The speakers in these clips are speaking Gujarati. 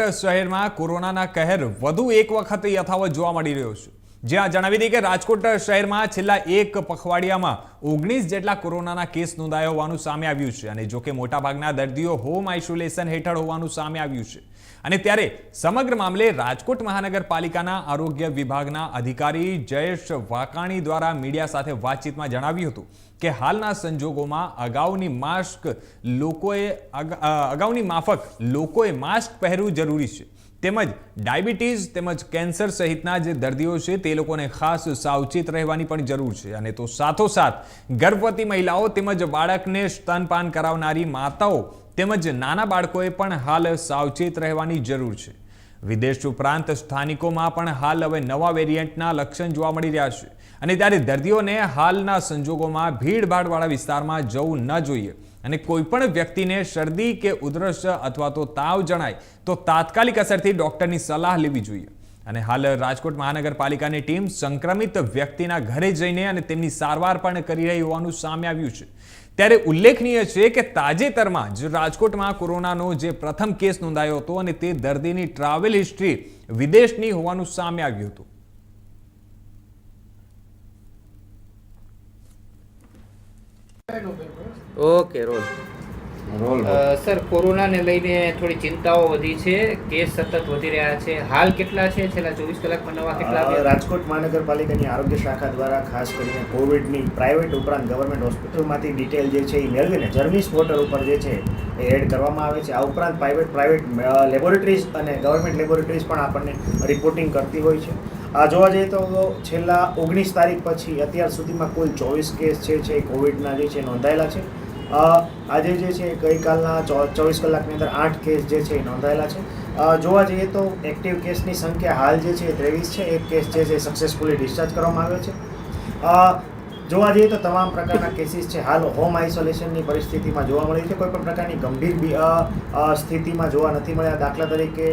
શહેરમાં કોરોનાના કહેર વધુ એક વખત યથાવત જોવા મળી રહ્યો છે. જ્યાં જણાવી દઈએ કે રાજકોટ શહેરમાં છેલ્લા એક પખવાડિયામાં ઓગણીસ જેટલા કોરોનાના કેસ નોંધાયા હોવાનું સામે આવ્યું છે. અને જોકે મોટાભાગના દર્દીઓ હોમ આઇસોલેશન હેઠળ હોવાનું સામે આવ્યું છે. અને ત્યારે સમગ્ર મામલે રાજકોટ મહાનગરપાલિકાના આરોગ્ય વિભાગના અધિકારી જયેશ વાકાણી દ્વારા મીડિયા સાથે વાતચીતમાં જણાવ્યું હતું કે હાલના સંજોગોમાં અગાઉની માસ્ક લોકોએ અગાઉની માફક લોકોએ માસ્ક પહેરવું જરૂરી છે. તેમજ ડાયાબિટીસ તેમજ કેન્સર સહિતના જે દર્દીઓ છે, તે લોકોને ખાસ સાવચેત રહેવાની પણ જરૂર છે. અને તો સાથોસાથ ગર્ભવતી મહિલાઓ તેમજ બાળકને સ્તનપાન કરાવનારી માતાઓ તેમજ નાના બાળકોએ પણ હાલ સાવચેત રહેવાની જરૂર છે. વિદેશ ઉપરાંત સ્થાનિકોમાં પણ હાલ હવે નવા વેરિયન્ટના લક્ષણ જોવા મળી રહ્યા છે. અને ત્યારે દર્દીઓને હાલના સંજોગોમાં ભીડભાડવાળા વિસ્તારમાં જવું ન જોઈએ. અને કોઈ પણ વ્યક્તિને શરદી કે ઉધરસ અથવા તો તાવ જણાય, તો તાત્કાલિક અસરથી ડૉક્ટરની સલાહ લેવી જોઈએ. અને હાલ રાજકોટ મહાનગરપાલિકાની ટીમ સંક્રમિત વ્યક્તિના ઘરે જઈને અને તેમની સારવાર પણ કરી રહી હોવાનું સામે આવ્યું છે. ત્યારે ઉલ્લેખનીય છે કે તાજેતરમાં જ રાજકોટમાં કોરોનાનો જે પ્રથમ કેસ નોંધાયો હતો અને તે દર્દીની ટ્રાવેલ હિસ્ટ્રી વિદેશની હોવાનું સામે આવ્યું હતું. ઓકે રોલ રોલ સર કોરોનાને લઈને થોડી ચિંતાઓ વધી છે કેસ સતત વધી રહ્યા છે. હાલ કેટલા છે? છેલ્લા ચોવીસ કલાકમાં નવા કેટલા રાજકોટ મહાનગરપાલિકાની આરોગ્ય શાખા દ્વારા ખાસ કરીને કોવિડની પ્રાઇવેટ ઉપરાંત ગવર્મેન્ટ હોસ્પિટલમાંથી ડિટેલ જે છે એ મેળવીને જર્નીસ પોર્ટલ ઉપર જે છે એ એડ કરવામાં આવે છે. આ ઉપરાંત પ્રાઇવેટ પ્રાઇવેટ લેબોરેટરીઝ અને ગવર્મેન્ટ લેબોરેટરીઝ પણ આપણને રિપોર્ટિંગ કરતી હોય છે. આ જોવા જઈએ તો છેલ્લા ઓગણીસ તારીખ પછી અત્યાર સુધીમાં કુલ ચોવીસ કેસ છે એ કોવિડના જે છે નોંધાયેલા છે. આજે જે છે ગઈકાલના ચોવીસ કલાકની અંદર આઠ કેસ જે છે એ નોંધાયેલા છે. જોવા જઈએ તો એક્ટિવ કેસની સંખ્યા હાલ જે છે ત્રેવીસ છે. એક કેસ જે છે સક્સેસફુલી ડિસ્ચાર્જ કરવામાં આવ્યો છે. જોવા જઈએ તો તમામ પ્રકારના કેસીસ છે. હાલ હોમ આઇસોલેશનની પરિસ્થિતિમાં જોવા મળી છે. કોઈ પણ પ્રકારની ગંભીર સ્થિતિમાં જોવા નથી મળ્યા. દાખલા તરીકે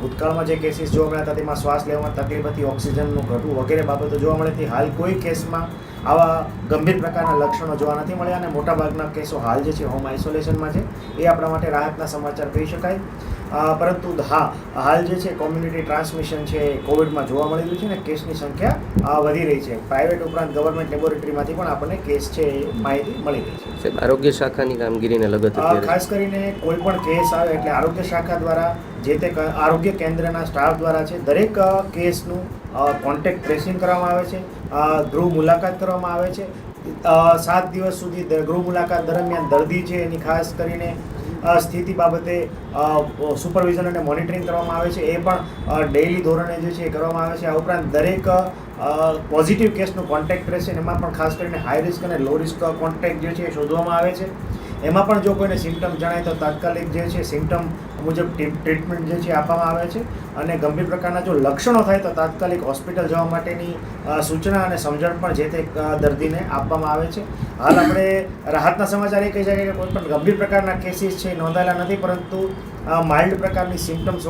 ભૂતકાળમાં જે કેસીસ જોવા મળ્યા હતા, તેમાં શ્વાસ લેવામાં તકલીફ હતી, ઓક્સિજનનું ઘટવું વગેરે બાબતો જોવા મળી હતી હાલ કોઈ કેસમાં આવા ગંભીર પ્રકારના લક્ષણો જોવા નથી મળ્યા અને મોટાભાગના કેસો હાલ જે છે હોમ આઇસોલેશનમાં છે. એ આપણા માટે રાહતના સમાચાર કહી શકાય. પરંતુ હા, હાલ જે છે કોમ્યુનિટી ટ્રાન્સમિશન છે કોવિડમાં જોવા મળેલું છે અને કેસની સંખ્યા વધી રહી છે. પ્રાઇવેટ ઉપરાંત ગવર્મેન્ટ લેબોરેટરીમાંથી પણ આપણને કેસ છે એ માહિતી મળી રહી છે. આરોગ્ય શાખાની કામગીરીને લગત ખાસ કરીને કોઈ પણ કેસ આવે એટલે આરોગ્ય શાખા દ્વારા જે તે આરોગ્ય કેન્દ્રના સ્ટાફ દ્વારા છે દરેક કેસનું કોન્ટેક્ટ ટ્રેસિંગ કરવામાં આવે છે ગૃહ મુલાકાત કરવામાં આવે છે. સાત દિવસ સુધી ગૃહ મુલાકાત દરમિયાન દર્દી છે એની ખાસ કરીને સ્થિતિ બાબતે સુપરવિઝન અને મોનિટરિંગ કરવામાં આવે છે. એ પણ ડેઇલી ધોરણે જે છે એ કરવામાં આવે છે. આ ઉપરાંત દરેક પોઝિટિવ કેસનો કોન્ટેક્ટ રહેશે એમાં પણ ખાસ કરીને હાઈ રિસ્ક અને લો રિસ્ક કોન્ટેક્ટ જે છે એ શોધવામાં આવે છે. એમાં પણ જો કોઈને સિમ્ટમ જણાય તો તાત્કાલિક જે છે સિમ્ટમ મુજબ ટ્રીટમેન્ટ જે છે આપવામાં આવે છે. અને ગંભીર પ્રકારના જો લક્ષણો થાય તો તાત્કાલિક હોસ્પિટલ જવા માટેની સૂચના અને સમજણ પણ જે તે દર્દીને આપવામાં આવે છે. હાલ આપણે રાહતના સમાચાર એ કહી શકીએ કે કોઈ પણ ગંભીર પ્રકારના કેસીસ છે નોંધાયેલા નથી, પરંતુ માઇલ્ડ પ્રકારની સિમ્ટમ્સ